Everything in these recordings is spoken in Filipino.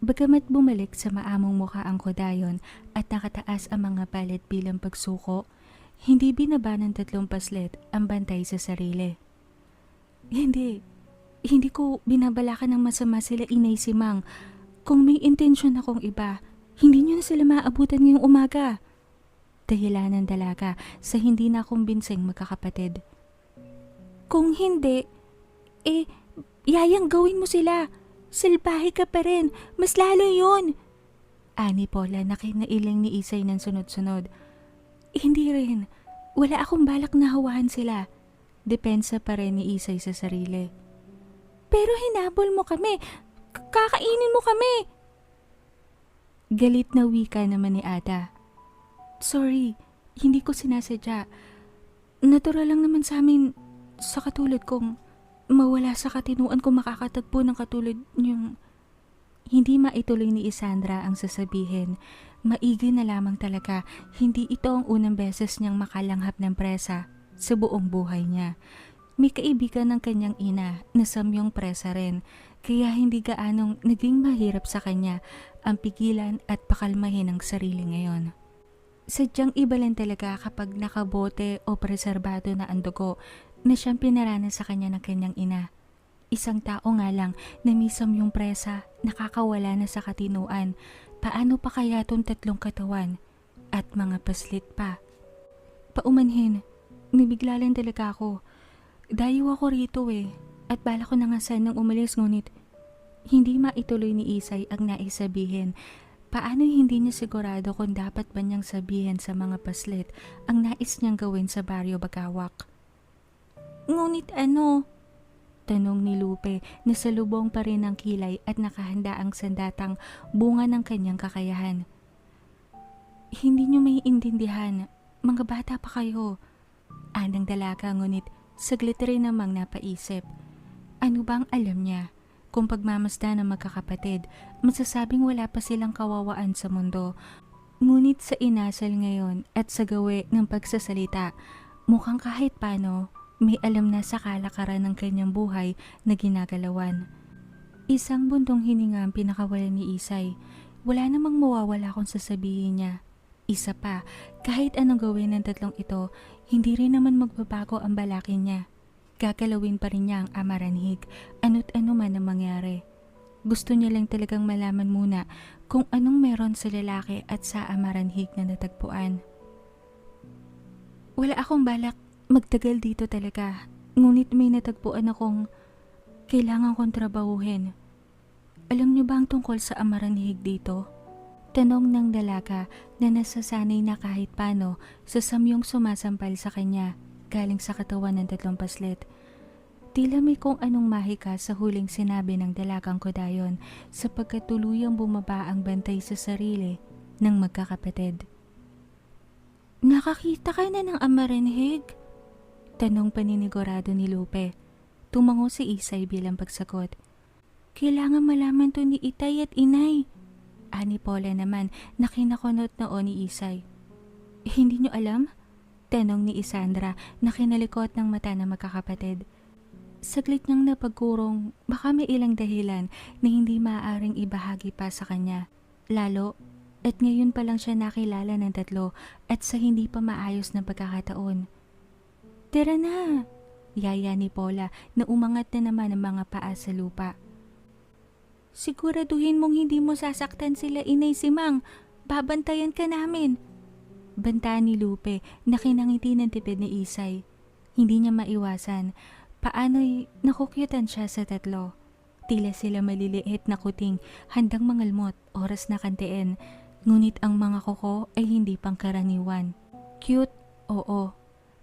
Bagamat bumalik sa maamong mukha ang kodayon at nakataas ang mga palet bilang pagsuko, hindi binaba ng tatlong paslet ang bantay sa sarili. Hindi, hindi ko binabalakan ng masama sila inay si Mang. Kung may intensyon akong iba, hindi niyo na sila maabutan ngayong umaga. Dahilan ng dalaga sa hindi na kumbinseng magkakapatid. Kung hindi, eh, yayang gawin mo sila. Silbahe ka pa rin. Mas lalo yun. Ani Paula na kinailing ni Isay ng sunod-sunod. Hindi rin. Wala akong balak na hawahan sila. Depensa pa rin ni Isay sa sarili. Pero hinabol mo kami. Kakainin mo kami. Galit na wika naman ni Ada. Sorry, hindi ko sinasadya. Natural lang naman sa amin sa katulad kong mawala sa katinuan kung makakatagpo ng katulad niyong... Hindi maituloy ni Isandra ang sasabihin. Maigi na lamang talaga, hindi ito ang unang beses niyang makalanghap ng presa sa buong buhay niya. May kaibigan ng kanyang ina na samyong presa rin, kaya hindi gaanong naging mahirap sa kanya ang pigilan at pakalmahin ang sarili ngayon. Sadyang iba lang talaga kapag nakabote o preserbado na ang dugo na siyang pinaranas sa kanya ng kanyang ina. Isang tao nga lang na misam yung presa, nakakawala na sa katinuan. Paano pa kaya tong tatlong katawan at mga paslit pa? Paumanhin, nabigla lang talaga ako. Dayo ako rito eh, at bala ko na nga sanang umalis ngunit hindi maituloy ni Isay ang naisabihin. Paano hindi niya sigurado kung dapat ba niyang sabihin sa mga paslit ang nais niyang gawin sa baryo Bagawak? Ngunit ano? Tanong ni Lupe na salubong pa rin ang kilay at nakahanda ang sandatang bunga ng kanyang kakayahan. Hindi niyo may intindihan. Mga bata pa kayo. Anang dalaga ngunit saglit rin namang napaisip. Ano bang alam niya? Kung pagmamasda ng magkakapatid, masasabing wala pa silang kawawaan sa mundo. Ngunit sa inasal ngayon at sa gawi ng pagsasalita, mukhang kahit paano, may alam na sa kalakaran ng kanyang buhay na ginagalawan. Isang bundong hininga ang pinakawalan ni Isay. Wala namang mawawala kung sasabihin niya. Isa pa, kahit anong gawin ng tatlong ito, hindi rin naman magbabago ang balakin niya. Gagalawin pa rin niya ang amaranhig, ano't ano man ang mangyari. Gusto niya lang talagang malaman muna kung anong meron sa lalaki at sa amaranhig na natagpuan. Wala akong balak magtagal dito talaga, ngunit may natagpuan akong kailangan kong trabahuhin. Alam niyo ba ang tungkol sa amaranhig dito? Tanong ng dalaga na nasasanay na kahit paano sa samyong sumasampal sa kanya galing sa katawan ng tatlong paslet. Tila may kung anong mahika sa huling sinabi ng dalagang kodayon sapagkat tuluyang bumaba ang bantay sa sarili ng magkakapatid. Nakakita ka na ng amaranhig? Tanong paninigurado ni Lupe. Tumango si Isay bilang pagsagot. Kailangan malaman to ni Itay at Inay. Ani Paula naman na kinakunot noon ni Isay. "Eh, hindi nyo alam? Tanong ni Isandra na kinalikot ng mata ng magkakapatid. Saglit niyang napagkurong baka may ilang dahilan na hindi maaaring ibahagi pa sa kanya. Lalo at ngayon pa lang siya nakilala ng tatlo at sa hindi pa maayos na pagkakataon. Tara na! Yaya ni Paula na umangat na naman ang mga paa sa lupa. Siguraduhin mong hindi mo sasaktan sila inay si Mang. Babantayan ka namin. Banta ni Lupe na kinangiti ng tipid ni Isay. Hindi niya maiwasan. Paano'y nakukyutan siya sa tatlo. Tila sila maliliit na kuting handang mangalmot oras na kanteen. Ngunit ang mga kuko ay hindi pangkaraniwan. Cute, oo.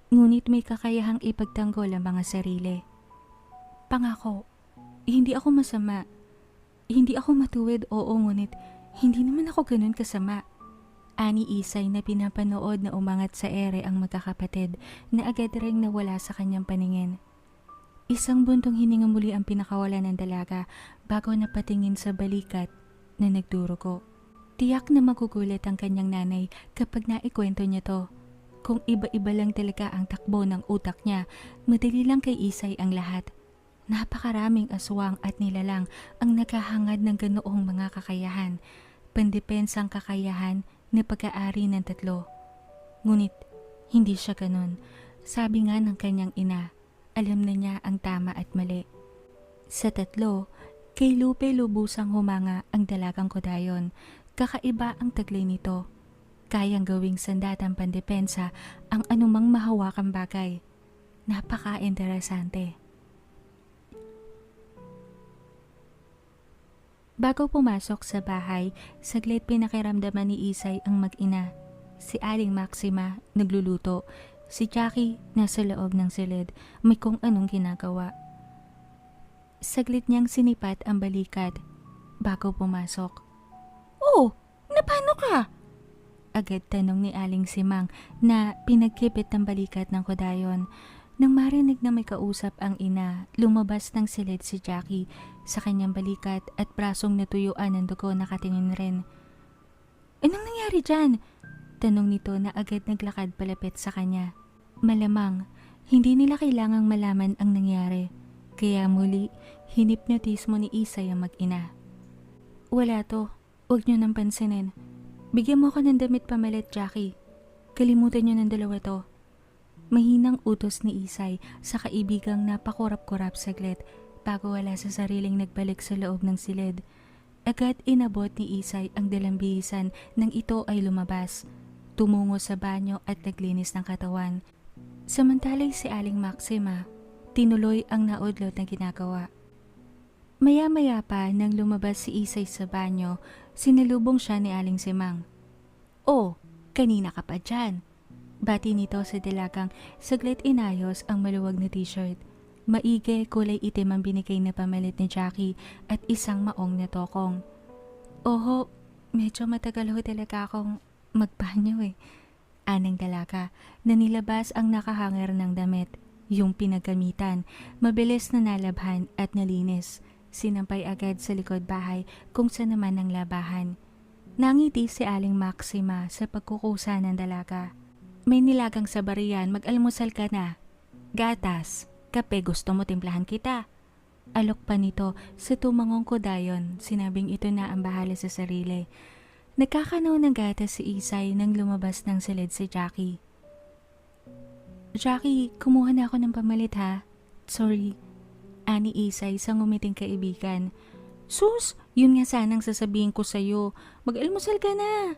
Ngunit may kakayahang ipagtanggol ang mga sarili. Pangako, hindi ako masama. Hindi ako matuwid, oo, ngunit hindi naman ako ganun kasama. Ani Isay na pinapanood na umangat sa ere ang magkakapatid na agad ring nawala sa kanyang paningin. Isang buntong hininga muli ang pinakawala ng dalaga bago napatingin sa balikat na nagdurugo. Tiyak na magugulat ang kanyang nanay kapag naikwento niya to. Kung iba-iba lang talaga ang takbo ng utak niya, madali lang kay Isay ang lahat. Napakaraming aswang at nilalang ang naghahangad ng ganoong mga kakayahan, pandepensang kakayahan na pag-aari ng tatlo. Ngunit, hindi siya ganun. Sabi nga ng kanyang ina, alam na niya ang tama at mali. Sa tatlo, kay Lupe lubusang humanga ang dalagang kodayon. Kakaiba ang taglay nito. Kayang gawing sandatang pandepensa ang anumang mahawakang bagay. Napaka-interesante. Bago pumasok sa bahay, saglit pinakiramdaman ni Isay ang mag-ina. Si Aling Maxima nagluluto. Si Jackie nasa loob ng silid, may kung anong ginagawa. Saglit niyang sinipat ang balikat bago pumasok. Oh, napano ka? Agad tanong ni Aling Simang na pinagkipit ng balikat ng kodayon. Nang marinig na may kausap ang ina, lumabas ng silid si Jackie sa kanyang balikat at brasong natuyuan ng dugo nakatingin rin. Anong nangyari dyan? Tanong nito na agad naglakad palapit sa kanya. Malamang, hindi nila kailangang malaman ang nangyari. Kaya muli, hinipnotismo ni Isay ang mag-ina. Wala to. Huwag niyo nang pansinin. Bigyan mo ako ng damit pamalit, Jackie. Kalimutan niyo ng dalawa to. Mahinang utos ni Isay sa kaibigang napakurap-kurap saglit bago wala sa sariling nagbalik sa loob ng silid. Agad inabot ni Isay ang dalambihisan nang ito ay lumabas. Tumungo sa banyo at naglinis ng katawan. Samantalay si Aling Maxima, tinuloy ang naudlot na ginagawa. Maya-maya pa nang lumabas si Isay sa banyo, sinalubong siya ni Aling Simang. Oh, kanina ka pa dyan. Bati nito sa dalagang saglit inayos ang maluwag na t-shirt. Maigi kulay itim ang binigay na pamalit ni Jackie at isang maong na tokong. Oho, medyo matagal ho talaga akong magbanyo eh. Anang dalaga na nilabas ang nakahanger ng damit, yung pinagamitan, mabilis na nalabhan at nalinis. Sinampay agad sa likod bahay kung saan naman ang labahan. Nangiti si Aling Maxima sa pagkukusa ng dalaga. May nilagang sa bariyan, mag-almusal ka na. Gatas, kape gusto mo timplahan kita. Alok pa nito sa tumangong kodayon, sinabing ito na ang bahala sa sarili. Nagkakanaw ng gatas si Isay nang lumabas ng silid si Jackie. Jackie, kumuha na ako ng pamalit ha. Sorry. Ani Isay sa ngumiting kaibigan. Sus, yun nga sanang sasabihin ko sa'yo. Mag-almusal ka na.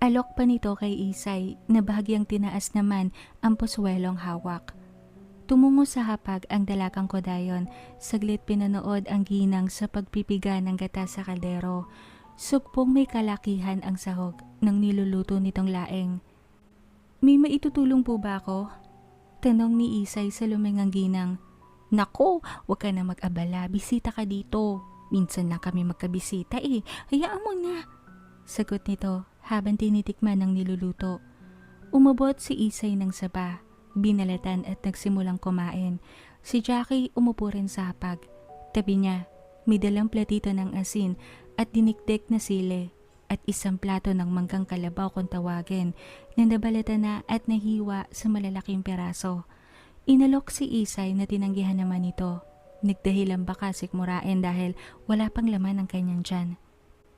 Alok pa nito kay Isay na bahagyang tinaas naman ang poswelong hawak. Tumungo sa hapag ang dalagang kodayon, saglit pinanood ang ginang sa pagpipiga ng gata sa kaldero. Sugpong may kalakihan ang sahog ng niluluto nitong laeng. May maitutulong po ba ako? Tanong ni Isay sa lumingang ginang. Nako, wag ka na mag-abala, bisita ka dito. Minsan na kami magkabisita eh, hayaan mo na. Sagot nito habang tinitikman ang niluluto. Umabot si Isay ng saba, binalatan at nagsimulang kumain. Si Jackie umupo rin sa hapag. Tabi niya, may dalang platito ng asin at dinikdik na sile at isang plato ng manggang kalabaw kung tawagin na nabalatan na at nahiwa sa malalaking peraso. Inalok si Isay na tinanggihan naman ito. Nagdahilan baka sikmurain dahil wala pang laman ang kanyang tiyan.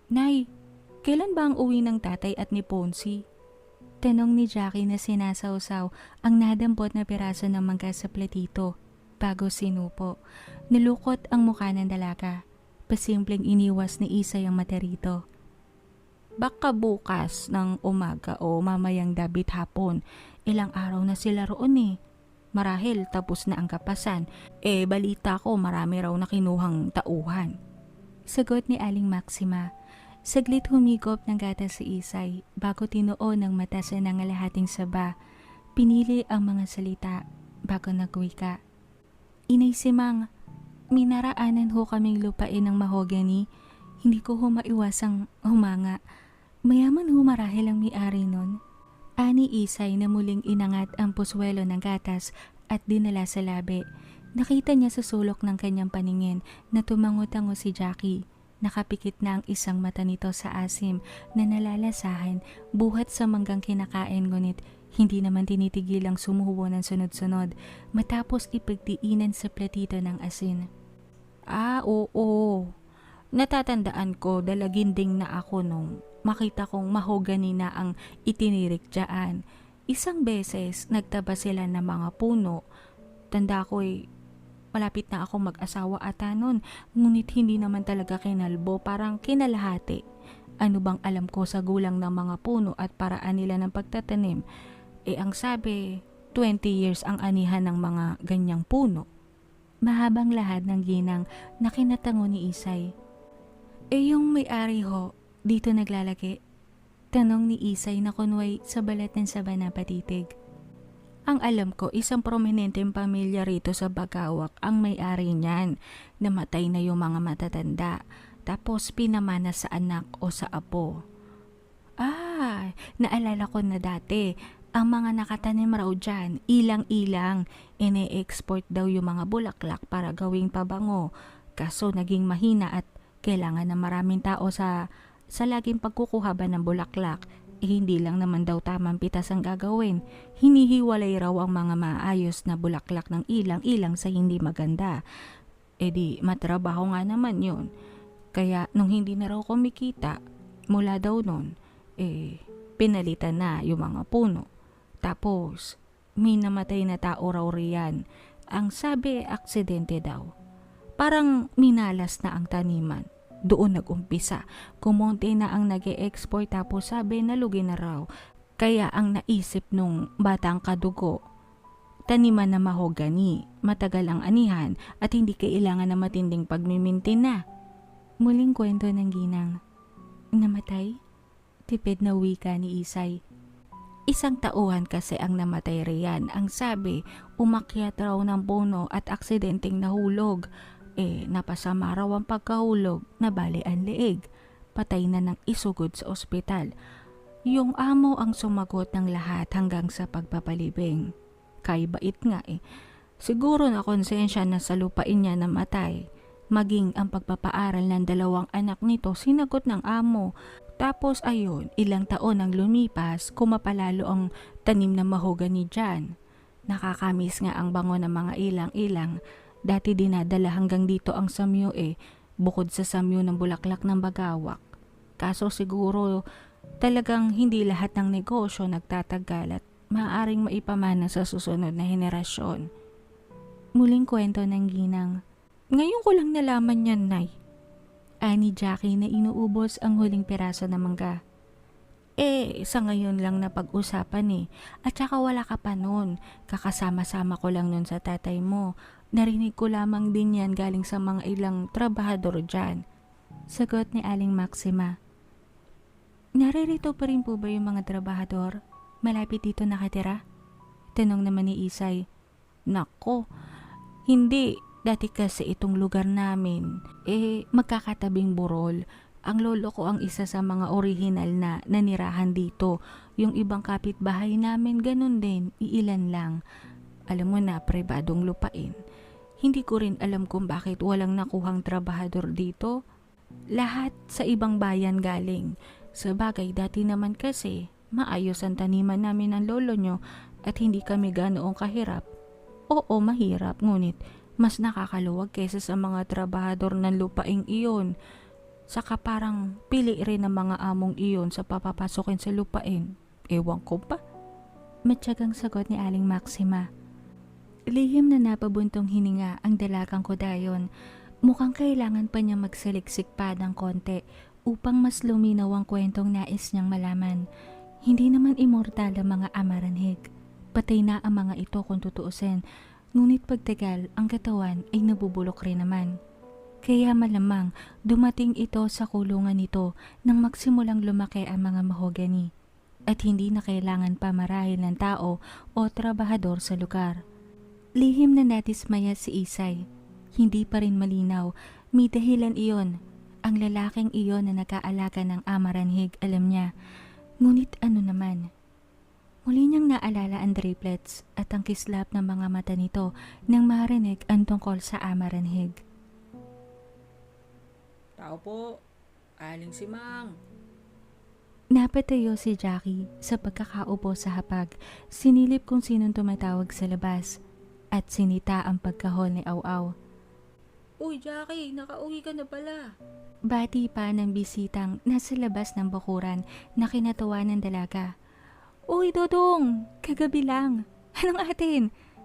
Nay, kailan ba ang uwi ng tatay at ni Ponsi? Tanong ni Jackie na sinasawsaw ang nadampot na piraso ng mangga sa platito bago sinupo. Nalukot ang mukha ng dalaga. Pasimpleng iniwas ni Isay ang mata rito. Baka bukas ng umaga o mamayang dabit hapon. Ilang araw na sila roon eh. Marahil tapos na ang kapasan. Eh balita ko marami raw na kinuhang tauhan. Sagot ni Aling Maxima. Saglit humigop ng gata si Isay bago tinuo ng mata sa nangalahating saba. Pinili ang mga salita bago nagwika. Inay Simang, minaraanan ho kaming lupain ng mahogany. Hindi ko ho maiwasang humanga. Mayaman ho marahil ang may-ari nun. Ani Isay na muling inangat ang puswelo ng gatas at dinala sa labi. Nakita niya sa sulok ng kanyang paningin na tumango-tango si Jackie. Nakapikit na ang isang mata nito sa asim na nalalasahan buhat sa manggang kinakain ngunit Hindi naman tinitigilang sumuho ng sunod-sunod matapos ipagdiinan sa platito ng asin. Ah, oo. Natatandaan ko dalaginding na ako nung makita kong mahogani na ang itinirik dyan. Isang beses nagtaba sila ng mga puno. Tanda ko eh, malapit na ako mag-asawa ata nun, ngunit hindi naman talaga kinalbo, parang kinalahati. Ano bang alam ko sa gulang ng mga puno at paraan nila ng pagtatanim? Eh ang sabi, 20 years ang anihan ng mga ganyang puno. Mahabang lahat ng ginang na kinatango ni Isay. Eh yung may-ari ho, dito naglalaki. Tanong ni Isay na kunway sa balat ng sabana patitig. Ang alam ko, isang prominenteng pamilya rito sa Bagawak ang may-ari niyan. Namatay na yung mga matatanda. Tapos pinamana sa anak o sa apo. Ah, naalala ko na dati, ang mga nakatanim raw dyan, ilang-ilang, ine-export daw yung mga bulaklak para gawing pabango. Kaso naging mahina at kailangan ng maraming tao sa sa laging pagkukuha ba ng bulaklak. Eh, hindi lang naman daw tamang pitas ang gagawin. Hinihiwalay raw ang mga maayos na bulaklak ng ilang-ilang sa hindi maganda. E di, matrabaho nga naman yun. Kaya nung hindi na raw kumikita, mula daw nun, eh, pinalitan na yung mga puno. Tapos, may namatay na tao raw riyan. Ang sabi, aksidente daw. Parang minalas na ang taniman. Doon nagumpisa. Kumonte na ang nag export tapos sabi nalugi na raw. Kaya ang naisip nung batang kadugo, taniman na mahogani, matagal ang anihan at hindi kailangan na matinding pagmimintin na. Muling kwento ng ginang. Namatay? Tipid na wika ni Isay. Isang tauhan kasi ang namatay riyan. Ang sabi, umakyat raw ng puno at aksidenteng nahulog. Eh, napasama raw ang pagkahulog na bali ang leeg. Patay na ng isugod sa ospital. Yung amo ang sumagot ng lahat hanggang sa pagpapalibing. Kay bait nga eh. Siguro na konsensya na sa lupain niya namatay. Maging ang pagpapaaral ng dalawang anak nito sinagot ng amo. Tapos ayun, ilang taon ang lumipas, kumapalalo ang tanim na mahogani dyan. Nakakamis nga ang bango ng mga ilang-ilang. Dati dinadala hanggang dito ang samyo eh, bukod sa samyo ng bulaklak ng bagawak. Kaso siguro talagang hindi lahat ng negosyo nagtatagal at maaaring maipamana sa susunod na henerasyon. Muling kwento ng ginang. Ngayon ko lang nalaman yan, Nay. Ani Jackie na inuubos ang huling piraso ng mangga. Eh, sa ngayon lang na pag-usapan eh. At saka wala ka pa nun. Kakasama-sama ko lang nun sa tatay mo. Narinig ko lamang din yan galing sa mga ilang trabahador dyan. Sagot ni Aling Maxima. Naririto pa rin po ba yung mga trabahador? Malapit dito nakatira? Tanong naman ni Isay. Nako, hindi. Dati kasi itong lugar namin, eh magkakatabing burol. Ang lolo ko ang isa sa mga orihinal na nanirahan dito. Yung ibang kapitbahay namin ganun din, iilan lang. Alam mo na, pribadong lupain. Hindi ko rin alam kung bakit walang nakuhang trabahador dito. Lahat sa ibang bayan galing. Sa bagay dati naman kasi, maayos ang taniman namin ng lolo nyo at hindi kami ganoong kahirap. Oo, mahirap, ngunit mas nakakaluwag kaysa sa mga trabahador ng lupaing iyon. Saka parang pili rin ng mga among iyon sa papapasokin sa lupain. Ewan ko pa. Matyagang sagot ni Aling Maxima. Lihim na napabuntong hininga ang dalagang ko dayon. Mukhang kailangan pa niya magsaliksik pa ng konti upang mas luminaw ang kwentong nais niyang malaman. Hindi naman immortal ang mga amaranhig. Patay na ang mga ito kung tutuusin Ngunit pagtagal, ang katawan ay nabubulok rin naman. Kaya malamang dumating ito sa kulungan nito nang magsimulang lumaki ang mga mahogani at hindi na kailangan pa marahil ng tao o trabahador sa lugar. Lihim na natismaya si Isay. Hindi pa rin malinaw, may dahilan iyon. Ang lalaking iyon na nag-aalaga ng amaranhig alam niya. Ngunit ano naman, Muli niyang naalala ang triplets at ang kislap ng mga mata nito nang marinig ang tungkol sa amaranhig. Tao po, aling si Mang. Napatayo si Jackie sa pagkakaupo sa hapag. Sinilip kung sinong tumatawag sa labas at sinita ang pagkahol ni Aw-Aw. Uy, Jackie, nakauwi ka na pala. Bati pa ng bisitang nasa labas ng bakuran na kinatawa ng dalaga. Uy, Dodong! Kagabi lang. Anong atin?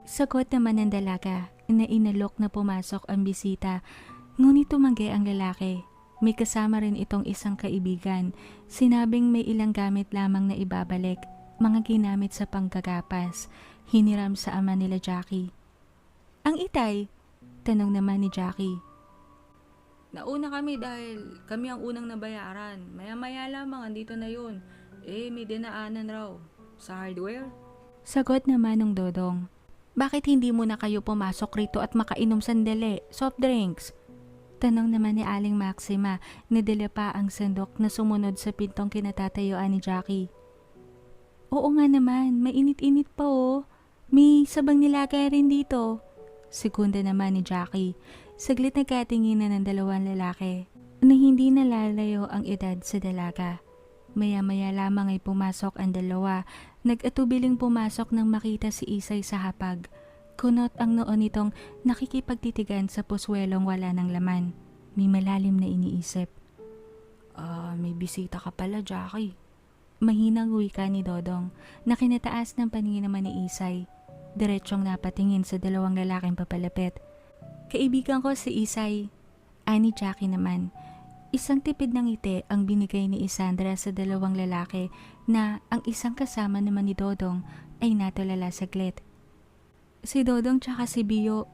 Sagot naman ng dalaga na inalok na pumasok ang bisita. Ngunit tumanggi ang lalaki. May kasama rin itong isang kaibigan. Sinabing may ilang gamit lamang na ibabalik. Mga ginamit sa panggagapas. Hiniram sa ama nila Jackie. Ang itay? Tanong naman ni Jackie. Nauna kami dahil kami ang unang nabayaran. Maya-maya lamang, andito na yun. Eh, may dinaanan raw. Sa hardware? Sagot naman ng Dodong. Bakit hindi mo na kayo pumasok rito at makainom sandali? Soft drinks? Tanong naman ni Aling Maxima na dala pa ang sandok na sumunod sa pintong kinatatayuan ni Jackie. Oo nga naman, mainit-init pa oh. May sabang nilagay rin dito. Segunda naman ni Jackie. Saglit nagkatinginan ng dalawang lalaki na hindi nalalayo ang edad sa dalaga. Maya-maya lamang ay pumasok ang dalawa Nag-atubiling pumasok nang makita si Isay sa hapag. Kunot ang noon nitong nakikipagtitigan sa puswelong wala ng laman. May malalim na iniisip. Ah, may bisita ka pala, Jackie. Mahinang wika ni Dodong na kinataas ng paningin naman ni Isay. Diretsyong napatingin sa dalawang lalaking papalapit. Kaibigan ko si Isay. Ani Jackie naman. Isang tipid ng ngiti ang binigay ni Isandra sa dalawang lalaki na ang isang kasama naman ni Dodong ay natulala saglit. Si Dodong tsaka si Bio,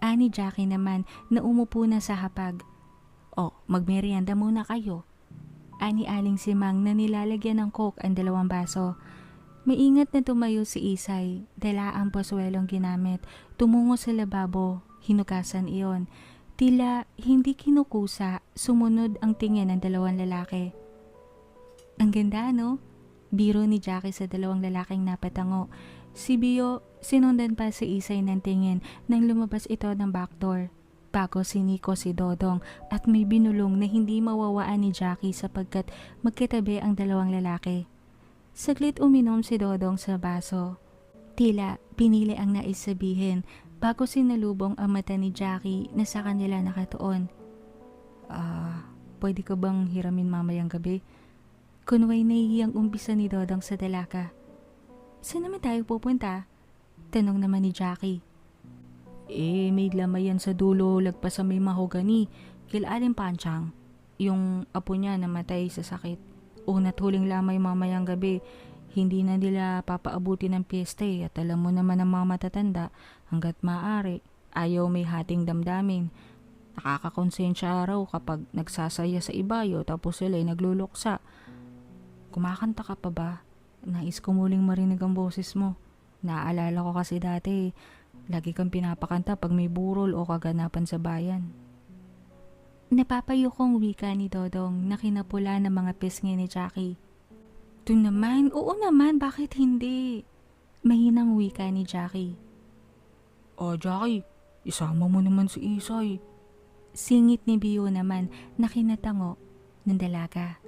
ani Jackie naman na umupo na sa hapag. O, magmerienda muna kayo. Ani aling si Mang na nilalagyan ng coke ang dalawang baso. Maingat na tumayo si Isay, dala ang poswelong ginamit, tumungo sa lababo, hinukasan iyon. Tila hindi kinukusa, sumunod ang tingin ng dalawang lalaki. Ang ganda no? Biro ni Jackie sa dalawang lalaking napatango. Si Bio, sinundan pa si Isay ng tingin nang lumabas ito ng backdoor. Bago si Nico si Dodong at may binulong na hindi mawawaan ni Jackie sapagkat magkatabi ang dalawang lalaki. Saglit uminom si Dodong sa baso. Tila pinili ang nais sabihin bago sinalubong ang mata ni Jackie na sa kanila nakatuon. Ah, pwede ka bang hiramin mamayang gabi? Kunway nahihiyang umpisa ni Dodong sa dalaka. Saan naman tayo pupunta? Tanong naman ni Jackie. Eh, may lamayan sa dulo, lagpas sa may mahogani. Kilalim panchang. Yung apo niya namatay sa sakit. Una't huling lamay mamayang gabi. Hindi na nila papaabuti ng piyesta eh. At alam mo naman ang mga matatanda, hanggat maaari, ayaw may hating damdamin. Nakakakonsensya araw kapag nagsasaya sa ibayo tapos sila ay nagluluksa. Kumakanta ka pa ba? Nais ko muling marinig ang boses mo. Naaalala ko kasi dati, lagi kang pinapakanta pag may burol o kaganapan sa bayan. Napapayukong wika ni Dodong na kinapula ng mga pisngi ni Jackie. Ito naman, oo naman, bakit hindi? Mahinang wika ni Jackie. Oh, Jackie, isama mo naman si Isay. Singit ni Bio naman na kinatango ng dalaga.